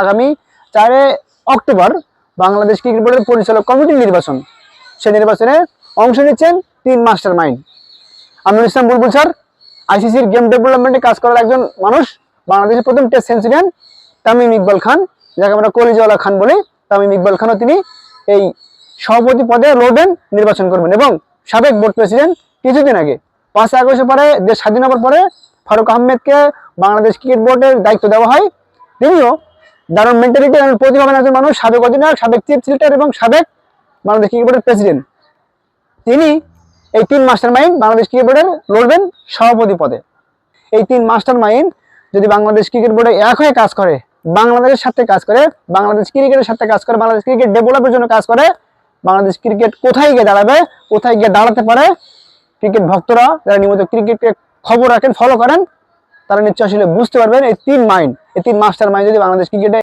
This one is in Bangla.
আগামী চারে অক্টোবর বাংলাদেশ ক্রিকেট বোর্ডের পরিচালক কমিটির নির্বাচন। সে নির্বাচনে অংশ নিচ্ছেন তিন master mind Aminul Islam Bulbul sir, আইসিসির গেম ডেভেলপমেন্টে কাজ করার একজন মানুষ, বাংলাদেশের প্রথম টেস্ট সেঞ্চুরিয়ান তামিম ইকবাল খান, যাকে আমরা কলিজওয়ালা খান বলি। তামিম ইকবাল খানও তিনি এই সভাপতি পদে লড়বেন নির্বাচন করবেন এবং সাবেক বোর্ড প্রেসিডেন্ট কিছুদিন আগে, পাঁচ আগস্টের পরে, দেশ স্বাধীন হওয়ার পরে ফারুক আহমেদকে বাংলাদেশ ক্রিকেট বোর্ডের দায়িত্ব দেওয়া হয়। তিনিও দারুণ মেন্টালিটি এবং প্রতিভাবান একজন মানুষ, সাবেক অধিনায়ক, সাবেক চিফ সিলেক্টর এবং সাবেক বাংলাদেশ ক্রিকেট বোর্ডের প্রেসিডেন্ট তিনি এই তিন মাস্টার মাইন্ড বাংলাদেশ ক্রিকেট বোর্ডের লড়বেন সভাপতি পদে। এই তিন মাস্টার মাইন্ড যদি বাংলাদেশ ক্রিকেট বোর্ডে এক হয়ে কাজ করে, বাংলাদেশের সাথে কাজ করে, বাংলাদেশ ক্রিকেটের সাথে কাজ করে, বাংলাদেশ ক্রিকেট ডেভেলপের জন্য কাজ করে, বাংলাদেশ ক্রিকেট কোথায় গিয়ে দাঁড়াবে, কোথায় গিয়ে দাঁড়াতে পারে ক্রিকেট ভক্তরা, যারা নিয়মিত ক্রিকেটকে খবর রাখেন ফলো করেন তারা নিশ্চয় আসলে বুঝতে পারবেন এই তিন মাইন্ড, এই তিন মাস্টার মাইন্ড যদি বাংলাদেশ ক্রিকেটে